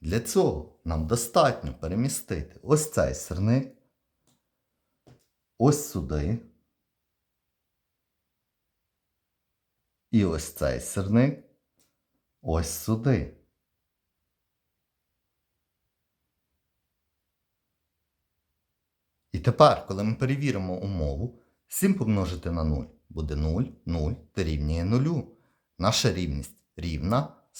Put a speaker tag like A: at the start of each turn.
A: Для цього нам достатньо перемістити ось цей сирник, ось сюди. І ось цей сирник ось сюди. І тепер, коли ми перевіримо умову, 7 помножити на 0 буде 0, 0 дорівнює 0. Наша рівність рівна,